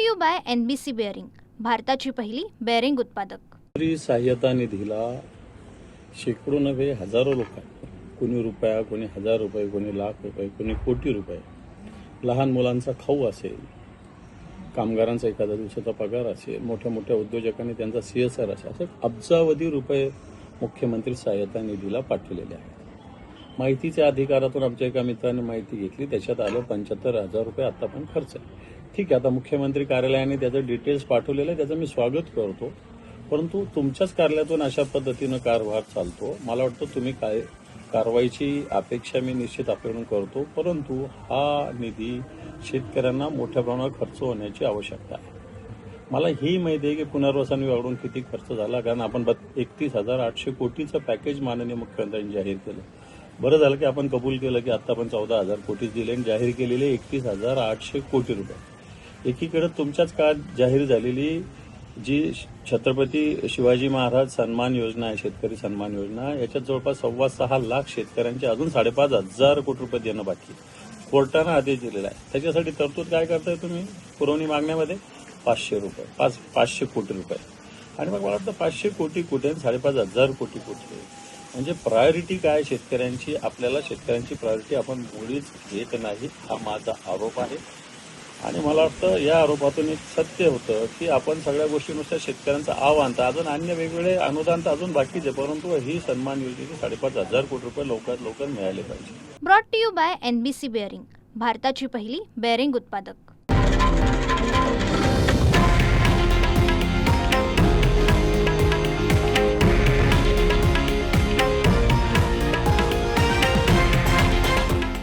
To you by N B C bearing भारताची पहिली bearing उत्पादक. सहाय्यता निधीला शेकडो नव्हे हजारो लोक. आहेत कोणी रुपया कोणी हजार रुपये कोणी लाख रुपये कोणी कोटी रुपये. लहान मुलांचा खाऊ असेल कामगारांचा एखाद्या दिवसाचा पगार असेल मोठ्या मोठ्या उद्योजकांनी त्यांचा सी एस आर असेल अब्जावधी रुपये मुख्यमंत्री सहाय्यता निधीला पाठवलेले आहेत. माहितीच्या अधिकारातून आमच्या एका मित्राने माहिती घेतली. त्याच्यात आलं पंच्याहत्तर हजार रुपये आता पण खर्च आहे. ठीक आहे आता मुख्यमंत्री कार्यालयाने त्याचं डिटेल्स पाठवलेलं आहे. त्याचं मी स्वागत करतो. परंतु तुमच्याच कार्यालयातून अशा पद्धतीनं कारभार चालतो. मला वाटतं तुम्ही काय कारवाईची अपेक्षा मी निश्चित आपल्याकडून करतो. परंतु हा निधी शेतकऱ्यांना मोठ्या प्रमाणावर खर्च होण्याची आवश्यकता आहे. मला ही माहिती आहे की पुनर्वसन विभागाकडून किती खर्च झाला? कारण आपण एकतीस हजार आठशे कोटीचं पॅकेज माननीय मुख्यमंत्र्यांनी जाहीर केलं. बरं झालं की आपण कबूल केलं की आता आपण चौदा हजार कोटीच दिले आणि जाहीर केलेले एकतीस हजार आठशे कोटी रुपये. एकीकडे तुमच्याच काळात जाहीर झालेली जी छत्रपती शिवाजी महाराज सन्मान योजना आहे शेतकरी सन्मान योजना याच्यात जवळपास सव्वा सहा लाख शेतकऱ्यांचे अजून साडेपाच हजार कोटी रुपये देणं बाकी कोर्टानं आदेश दिलेला आहे. त्याच्यासाठी तरतूद काय करताय तुम्ही? पुरवणी मागण्यामध्ये पाचशे रुपये पाच पाचशे कोटी रुपये. आणि मग मला वाटतं पाचशे कोटी कुठे? आणि साडेपाच हजार कोटी कुठे? म्हणजे प्रायोरिटी काय? शेतकऱ्यांची आपल्याला शेतकऱ्यांची प्रायोरिटी आपण मुळीच घेत नाही हा माझा आरोप आहे. आणि मला वाटतं या आरोपातून एक सत्य होतं की आपण सगळ्या गोष्टीनुसार शेतकऱ्यांचं आव्हान तर अजून अन्य वेगवेगळे अनुदान तर अजून बाकीच आहे परंतु ही सन्मान योजनेचे साडेपाच हजार कोटी रुपये लवकरात लवकर मिळाले पाहिजे. Brought to you by N B C bearing भारताची पहिली बेअरिंग उत्पादक.